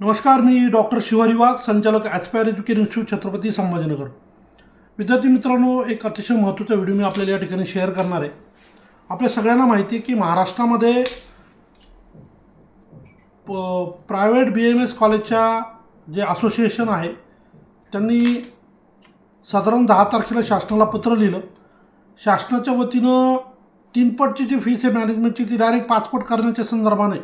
नमस्कार मी डॉक्टर शिवारी वाघ संचालक aspire education institute Chhatrapati Sambhajinagar. विद्यार्थी मित्रांनो एक अतिशय महत्त्वाचा व्हिडिओ मी आपल्याला या ठिकाणी शेअर करणार आहे. आपल्या सगळ्यांना माहिती आहे की महाराष्ट्रामध्ये प प्रायव्हेट बी एम एस कॉलेजच्या जे असोसिएशन आहे त्यांनी साधारण दहा तारखेला शासनाला पत्र लिहिलं. शासनाच्या वतीनं तीनपटची जी फीस आहे मॅनेजमेंटची ती डायरेक्ट पाचपट करण्याच्या संदर्भाने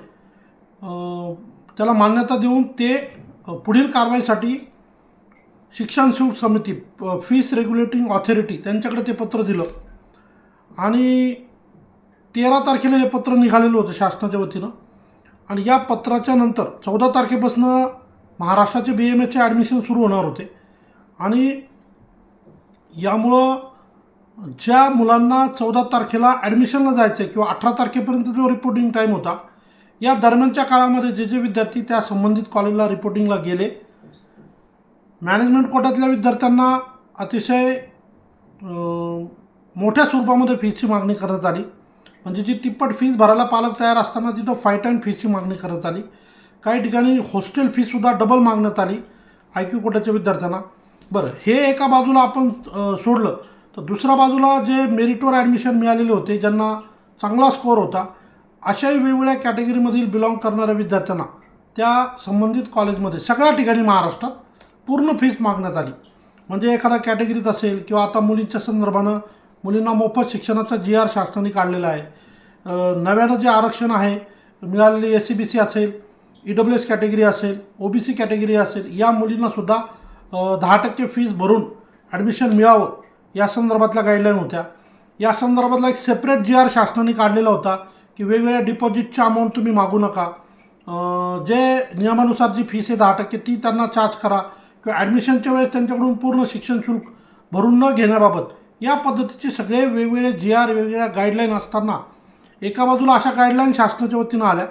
त्याला मान्यता देऊन ते पुढील कारवाईसाठी शिक्षण शुल्क समिती फीस रेग्युलेटिंग ऑथॉरिटी त्यांच्याकडे ते पत्र दिलं. आणि तेरा तारखेला हे पत्र निघालेलं होतं शासनाच्या वतीनं. आणि या पत्राच्या नंतर चौदा तारखेपासून महाराष्ट्राचे बी एम एचे ॲडमिशन सुरू होणार होते. आणि यामुळं ज्या मुलांना चौदा तारखेला ॲडमिशनला जायचं आहे किंवा अठरा तारखेपर्यंत जो रिपोर्टिंग टाईम होता या दरम्यानच्या काळामध्ये जे जे विद्यार्थी त्या संबंधित कॉलेजला रिपोर्टिंगला गेले मॅनेजमेंट कोटातल्या विद्यार्थ्यांना अतिशय मोठ्या स्वरूपामध्ये फीजची मागणी करण्यात आली. म्हणजे जी तिप्पट फीज भरायला पालक तयार असताना तिथं फाय टाईम फीजची मागणी करण्यात आली. काही ठिकाणी हॉस्टेल फीसुद्धा डबल मागण्यात आली आय क्यू कोटाच्या विद्यार्थ्यांना. बरं हे एका बाजूला आपण सोडलं तर दुसऱ्या बाजूला जे मेरिटवर ॲडमिशन मिळालेले होते ज्यांना चांगला स्कोअर होता अशाही वेगवेगळ्या कॅटेगरीमधील बिलॉंग करणाऱ्या विद्यार्थ्यांना त्या संबंधित कॉलेजमध्ये सगळ्या ठिकाणी महाराष्ट्रात पूर्ण फीस मागण्यात आली. म्हणजे एखादा कॅटेगरीत असेल किंवा आता मुलींच्या संदर्भानं मुलींना मोफत शिक्षणाचा जी आर शासनाने काढलेला आहे. नव्यानं जे आरक्षण आहे मिळालेली एस सी बी सी असेल ई डब्ल्यू एस कॅटेगरी असेल ओ बी सी कॅटेगरी असेल या मुलींनासुद्धा दहा टक्के फीज भरून ॲडमिशन मिळावं या संदर्भातल्या गाईडलाईन होत्या. या संदर्भातला एक सेपरेट जी आर शासनाने काढलेला होता. की वेगवेगळ्या डिपॉझिटच्या अमाऊंट तुम्ही मागू नका. जे नियमानुसार जी फीस आहे दहा टक्के ती त्यांना चार्ज करा. किंवा ॲडमिशनच्या वेळेस त्यांच्याकडून पूर्ण शिक्षण शुल्क भरून न घेण्याबाबत या पद्धतीचे सगळे वेगवेगळे जी आर वेगवेगळ्या गाईडलाईन असताना एका बाजूला अशा गाईडलाईन शासनाच्या वतीनं आल्या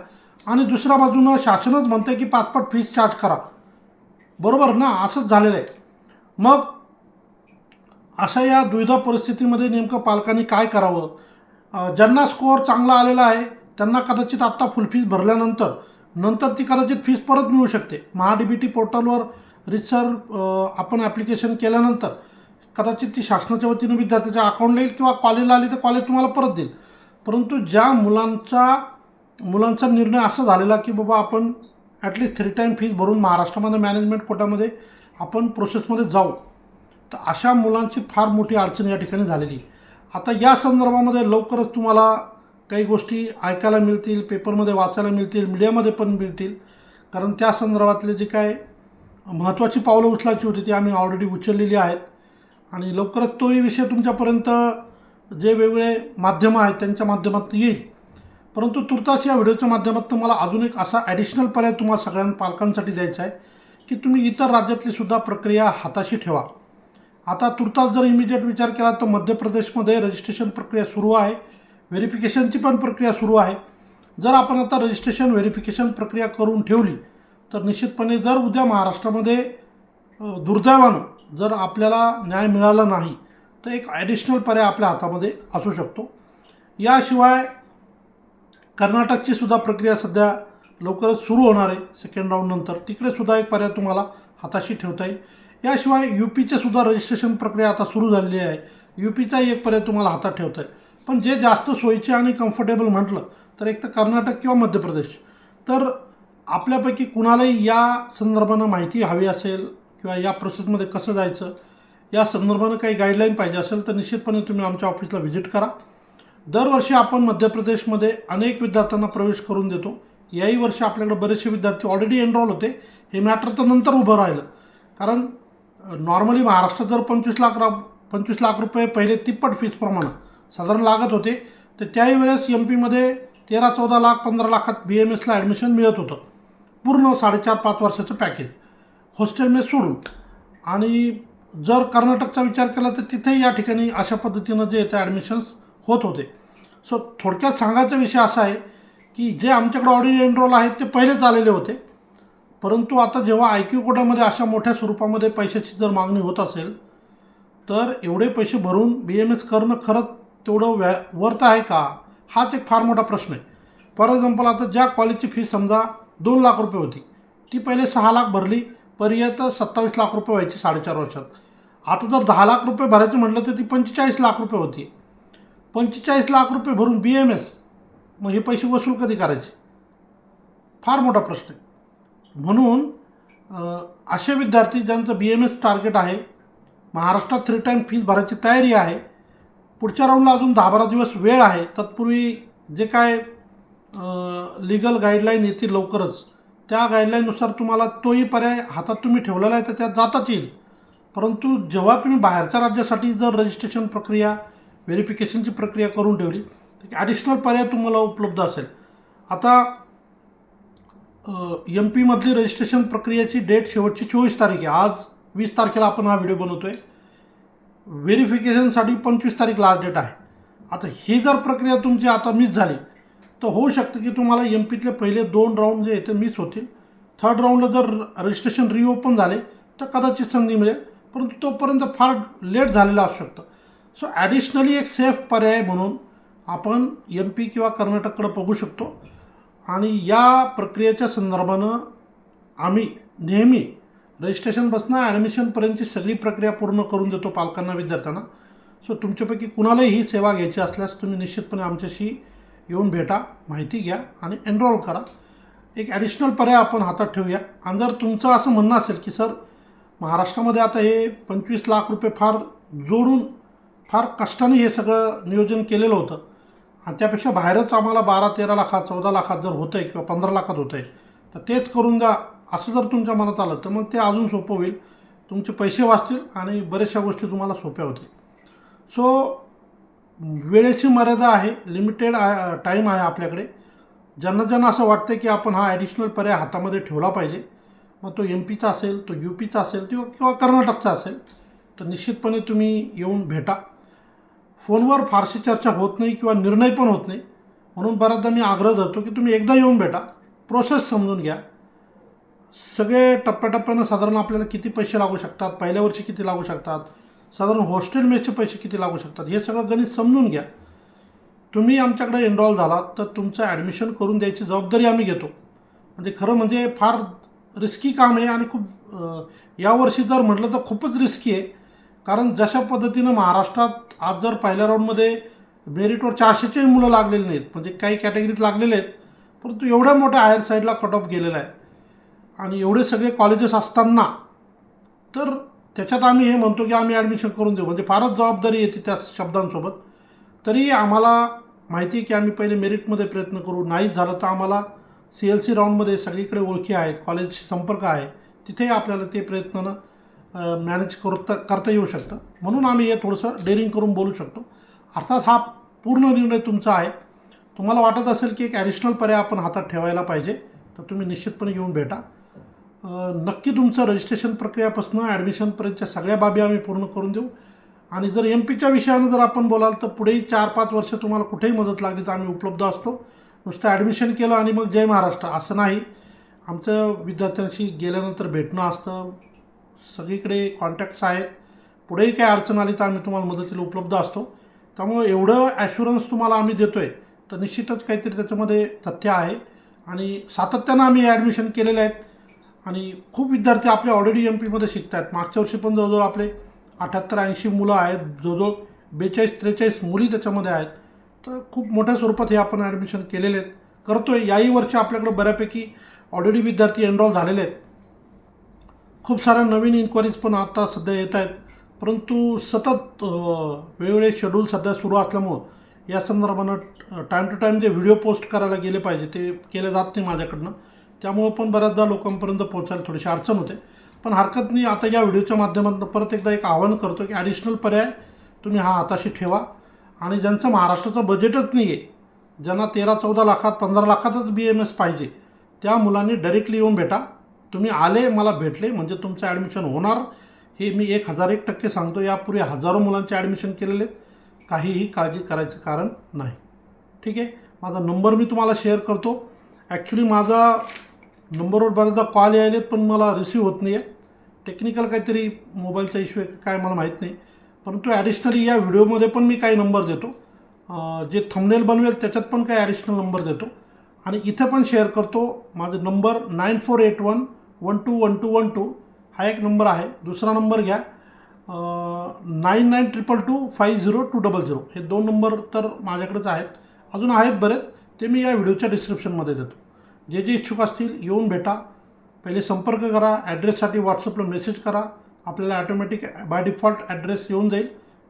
आणि दुसऱ्या बाजूनं शासनच म्हणतं की पाचपट फीस चार्ज करा. बरोबर ना? असंच झालेलं आहे. मग अशा या दुविधा परिस्थितीमध्ये नेमकं पालकांनी काय करावं? ज्यांना स्कोअर चांगला आलेला आहे त्यांना कदाचित आत्ता फुल फीस भरल्यानंतर नंतर ती कदाचित फीस परत मिळू शकते महा डी बी टी पोर्टलवर रिसर आपण ॲप्लिकेशन केल्यानंतर कदाचित ती शासनाच्या वतीनं विद्यार्थ्याच्या अकाउंटला येईल किंवा कॉलेजला आली तर कॉलेज तुम्हाला परत देईल परंतु ज्या मुलांचा मुलांचा निर्णय असा झालेला की बाबा आपण ॲटलिस्ट थ्री टाईम फीज भरून महाराष्ट्रामध्ये मॅनेजमेंट कोटामध्ये आपण प्रोसेसमध्ये जाऊ तर अशा मुलांची फार मोठी अडचण या ठिकाणी झालेली आहे. आता या संदर्भामध्ये लवकरच तुम्हाला काही गोष्टी ऐकायला मिळतील पेपरमध्ये वाचायला मिळतील मीडियामध्ये पण मिळतील. कारण त्या संदर्भातले जे काय महत्त्वाची पावलं उचलायची होती ती आम्ही ऑलरेडी उचललेली आहेत. आणि लवकरच तोही विषय तुमच्यापर्यंत जे वेगवेगळे माध्यमं आहेत त्यांच्या माध्यमातून येईल. परंतु तुर्तास या व्हिडिओच्या माध्यमातून मला अजून एक असा ॲडिशनल पर्याय तुम्हाला सगळ्यां पालकांसाठी द्यायचा आहे की तुम्ही इतर राज्यातली सुद्धा प्रक्रिया हाताशी ठेवा. आता तुर्तास जर इमिजिएट विचार केला तर मध्य प्रदेशमध्ये रजिस्ट्रेशन प्रक्रिया सुरू आहे. व्हेरिफिकेशनची पण प्रक्रिया सुरू आहे. जर आपण आता रजिस्ट्रेशन व्हेरिफिकेशन प्रक्रिया करून ठेवली तर निश्चितपणे जर उद्या महाराष्ट्रामध्ये दुर्दैवानं जर आपल्याला न्याय मिळाला नाही तर एक ॲडिशनल पर्याय आपल्या हातामध्ये असू शकतो. याशिवाय कर्नाटकची सुद्धा प्रक्रिया सध्या लवकरच सुरू होणार आहे. सेकंड राऊंडनंतर तिकडे सुद्धा एक पर्याय तुम्हाला हाताशी ठेवता येईल. याशिवाय यू पीचे सुद्धा रजिस्ट्रेशन प्रक्रिया आता सुरू झालेली आहे. यू पीचाही एक पर्याय तुम्हाला हातात ठेवता येईल. पण जे जास्त सोयीचे आणि कम्फर्टेबल म्हटलं तर एक तर कर्नाटक किंवा मध्य प्रदेश. तर आपल्यापैकी कुणालाही या संदर्भानं माहिती हवी असेल किंवा या प्रोसेसमध्ये कसं जायचं या संदर्भानं काही गाईडलाईन पाहिजे असेल तर निश्चितपणे तुम्ही आमच्या ऑफिसला व्हिजिट करा. दरवर्षी आपण मध्य प्रदेशमध्ये अनेक विद्यार्थ्यांना प्रवेश करून देतो. याही वर्षी आपल्याकडे बरेचसे विद्यार्थी ऑलरेडी एनरोल होते. हे मॅटर तर नंतर उभं राहिलं. कारण नॉर्मली महाराष्ट्रात जर पंचवीस लाख रा पंचवीस लाख रुपये पहिले तिप्पट फीसप्रमाणे साधारण लागत होते तर त्याही वेळेस एम पीमध्ये तेरा चौदा लाख पंधरा लाखात बी एम एसला ॲडमिशन मिळत होतं. पूर्ण साडेचार पाच वर्षाचं पॅकेज हॉस्टेल मे सोडून. आणि जर कर्नाटकचा विचार केला तर तिथेही या ठिकाणी अशा पद्धतीनं जे येतं ॲडमिशन्स होत होते. सो थोडक्यात सांगायचा विषय असा आहे की जे आमच्याकडे ऑडिओ एनरोल आहेत ते पहिलेच आलेले होते. परंतु आता जेव्हा आय क्यू कोटामध्ये अशा मोठ्या स्वरूपामध्ये पैशाची जर मागणी होत असेल तर एवढे पैसे भरून बी एम एस करणं खरंच तेवढं व्या वर्थ आहे का? हाच एक फार मोठा प्रश्न आहे. फॉर एक्झाम्पल आता ज्या कॉलेजची फी समजा दोन लाख रुपये होती ती पहिले सहा लाख भरली पर्यंत सत्तावीस लाख रुपये व्हायची साडेचार वर्षात. आता जर दहा लाख रुपये भरायचं म्हटलं तर ती पंचेचाळीस लाख रुपये होती. पंचेचाळीस लाख रुपये भरून बी एम एस मग हे पैसे वसूल कधी करायचे? फार मोठा प्रश्न आहे. म्हणून असे विद्यार्थी ज्यांचं बी एम एस टार्गेट आहे महाराष्ट्रात थ्री टाईम फीज भरायची तयारी आहे पुढच्या राऊंडला अजून दहा बारा दिवस वेळ आहे तत्पूर्वी जे काय लिगल गाईडलाईन येतील लवकरच त्या गाईडलाईननुसार तुम्हाला तोही पर्याय हातात तुम्ही ठेवलेला आहे तर त्यात जाताच येईल. परंतु जेव्हा तुम्ही बाहेरच्या राज्यासाठी जर रजिस्ट्रेशन प्रक्रिया व्हेरिफिकेशनची प्रक्रिया करून ठेवली तर ॲडिशनल पर्याय तुम्हाला उपलब्ध असेल. आता एम पीमधली रजिस्ट्रेशन प्रक्रियेची डेट शेवटची चोवीस तारीख आहे. आज वीस तारखेला आपण हा व्हिडिओ बनवतो आहे व्हेरिफिकेशनसाठी पंचवीस तारीख लास्ट डेट आहे. आता ही जर प्रक्रिया तुमची आता मिस झाली तर होऊ शकतं की तुम्हाला एम पीतले पहिले दोन राऊंड जे येते ते मिस होतील. थर्ड राऊंडला जर रजिस्ट्रेशन रिओपन झाले तर कदाचित संधी मिळेल. परंतु तोपर्यंत फार लेट झालेलं असू शकतं. सो ॲडिशनली एक सेफ पर्याय म्हणून आपण एम पी किंवा कर्नाटककडं बघू शकतो. आणि या प्रक्रियेच्या संदर्भानं आम्ही नेहमी रजिस्ट्रेशनपासून ॲडमिशनपर्यंतची सगळी प्रक्रिया पूर्ण करून देतो पालकांना विद्यार्थ्यांना. सो तुमच्यापैकी कुणालाही ही सेवा घ्यायची असल्यास तुम्ही निश्चितपणे आमच्याशी येऊन भेटा माहिती घ्या आणि एनरोल करा. एक ॲडिशनल पर्याय आपण हातात ठेवूया. आणि जर तुमचं असं म्हणणं असेल की सर महाराष्ट्रामध्ये आता हे पंचवीस लाख रुपये फार जोडून फार कष्टाने हे सगळं नियोजन केलेलं होतं. आणि त्यापेक्षा बाहेरच आम्हाला बारा तेरा लाखात चौदा लाखात जर होतं आहे किंवा पंधरा लाखात होतं आहे तर तेच करून द्या. असं जर तुमच्या मनात आलं तर मग ते अजून सोपं होईल. तुमचे पैसे वाचतील आणि बऱ्याचशा गोष्टी तुम्हाला सोप्या होतील. सो वेळेची मर्यादा आहे लिमिटेड टाईम आहे आपल्याकडे. ज्यांना ज्यांना असं वाटतं की आपण हा ॲडिशनल पर्याय हातामध्ये ठेवला पाहिजे मग तो एम पीचा असेल तो यू पीचा असेल किंवा किंवा कर्नाटकचा असेल तर निश्चितपणे तुम्ही येऊन भेटा. फोनवर फारशी चर्चा होत नाही किंवा निर्णय पण होत नाही. म्हणून बऱ्याचदा मी आग्रह धरतो की तुम्ही एकदा येऊन भेटा. प्रोसेस समजून घ्या. सगळे टप्प्याटप्प्यानं साधारण आपल्याला किती पैसे लागू शकतात? पहिल्या वर्षी किती लागू शकतात? साधारण हॉस्टेल मेसचे पैसे किती लागू शकतात? हे सगळं गणित समजून घ्या. तुम्ही आमच्याकडे एनरॉल झालात तर तुमचं ॲडमिशन करून द्यायची जबाबदारी आम्ही घेतो. म्हणजे खरं म्हणजे फार रिस्की काम आहे आणि खूप यावर्षी जर म्हटलं तर खूपच रिस्की आहे. कारण जशा पद्धतीनं महाराष्ट्रात आज जर पहिल्या राऊंडमध्ये मेरिटवर चारशेचे मुलं लागलेली नाहीत म्हणजे काही कॅटेगरीत लागलेले आहेत परंतु एवढ्या मोठ्या हायर साईडला कट ऑफ गेलेला आहे. आणि एवढे सगळे कॉलेजेस असताना तर त्याच्यात आम्ही हे म्हणतो की आम्ही ॲडमिशन करून देऊ. म्हणजे फारच जबाबदारी येते त्या शब्दांसोबत. तरी आम्हाला माहिती आहे की आम्ही पहिले मेरिटमध्ये प्रयत्न करू. नाहीच झालं तर आम्हाला सी एल सी राऊंडमध्ये सगळीकडे ओळखी आहेत कॉलेजशी संपर्क आहे. तिथेही आपल्याला ते प्रयत्नानं मॅनेज करता करता येऊ शकतं. म्हणून आम्ही हे थोडंसं डेअरिंग करून बोलू शकतो. अर्थात हा पूर्ण निर्णय तुमचा आहे. तुम्हाला वाटत असेल की एक ॲडिशनल पर्याय आपण हातात ठेवायला पाहिजे तर तुम्ही निश्चितपणे येऊन भेटा. नक्की तुमचं रजिस्ट्रेशन प्रक्रियापासून ॲडमिशनपर्यंतच्या सगळ्या बाबी आम्ही पूर्ण करून देऊ. आणि जर एम पीच्या विषयानं जर आपण बोलाल तर पुढेही चार पाच वर्ष तुम्हाला कुठेही मदत लागली तर आम्ही उपलब्ध असतो. नुसतं ॲडमिशन केलं आणि मग जय महाराष्ट्र असं नाही. आमचं विद्यार्थ्यांशी गेल्यानंतर भेटणं असतं. सगळीकडे कॉन्टॅक्ट्स आहेत. पुढेही काही अडचण आली तर आम्ही तुम्हाला मदतीला उपलब्ध असतो. त्यामुळे एवढं ॲश्युरन्स तुम्हाला आम्ही देतो आहे तर निश्चितच काहीतरी त्याच्यामध्ये तथ्य आहे. आणि सातत्यानं आम्ही ॲडमिशन केलेले आहेत. आणि खूप विद्यार्थी आपले ऑलरेडी एम पीमध्ये शिकत आहेत मागच्या वर्षी पण जवळजवळ आपले अठ्याहत्तर ऐंशी मुलं आहेत. जवळजवळ बेचाळीस त्रेचाळीस मुली त्याच्यामध्ये आहेत. तर खूप मोठ्या स्वरूपात हे आपण ॲडमिशन केलेले आहेत. करतो आहे याही वर्षी आपल्याकडे बऱ्यापैकी ऑलरेडी विद्यार्थी एनरोल झालेले आहेत. खूप साऱ्या नवीन इन्क्वायरीज पण आता सध्या येत आहेत. परंतु सतत वेगवेगळे शेड्यूल सध्या सुरू असल्यामुळं या संदर्भानं टाईम टू टाईम जे व्हिडिओ पोस्ट करायला गेले पाहिजे ते केले जात नाही माझ्याकडनं. त्यामुळं पण बऱ्याचदा लोकांपर्यंत पोहोचायला थोडीशी अडचण होते. पण हरकत नाही आता या व्हिडिओच्या माध्यमातून परत एकदा एक आवाहन करतो की ॲडिशनल पर्याय तुम्ही हा हाताशी ठेवा. आणि ज्यांचं महाराष्ट्राचं बजेटच नाही आहे ज्यांना तेरा चौदा लाखात पंधरा लाखातच बी एम एस पाहिजे त्या मुलांनी डायरेक्टली येऊन भेटा. तुम्ही आले मला भेटले म्हणजे तुमचं ॲडमिशन होणार. हे मी एक हजार एक टक्के सांगतो यापूर्वी हजारो मुलांचे ॲडमिशन केलेले आहेत. काहीही काळजी करायचं कारण नाही. ठीक आहे? माझा नंबर मी तुम्हाला शेअर करतो. ॲक्च्युली माझा नंबरवर बऱ्याचदा कॉल यायलेत पण मला रिसीव होत नाही आहे टेक्निकल काहीतरी मोबाईलचा इश्यू आहे का काय मला माहीत नाही. परंतु ॲडिशनली या व्हिडिओमध्ये पण मी काही नंबर देतो. जे थंबनेल बनवेल त्याच्यात पण काही ॲडिशनल नंबर देतो. आणि इथं पण शेअर करतो माझा number nine four eight one one two one two one two. हा एक नंबर आहे. दुसरा नंबर घ्या. Nine nine triple two five zero two double zero. हे दोन नंबर तर माझ्याकडेच आहेत. अजून आहेत बरेच. ते मी या व्हिडिओच्या डिस्क्रिप्शनमध्ये देतो. जे जे इच्छुक असतील येऊन भेटा. पहिले संपर्क करा. ॲड्रेससाठी व्हॉट्सअपला मेसेज करा. आपल्याला ॲटोमॅटिक बाय डिफॉल्ट ॲड्रेस येऊन जाईल.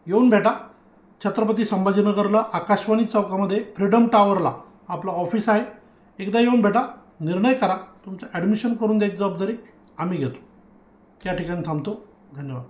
येऊन भेटा. छत्रपती संभाजीनगरला आकाशवाणी चौकामध्ये फ्रीडम टावरला आपलं ऑफिस आहे. एकदा येऊन भेटा. निर्णय करा. तुमचं ॲडमिशन करून द्यायची जबाबदारी आम्ही घेतो. त्या ठिकाणी थांबतो. धन्यवाद.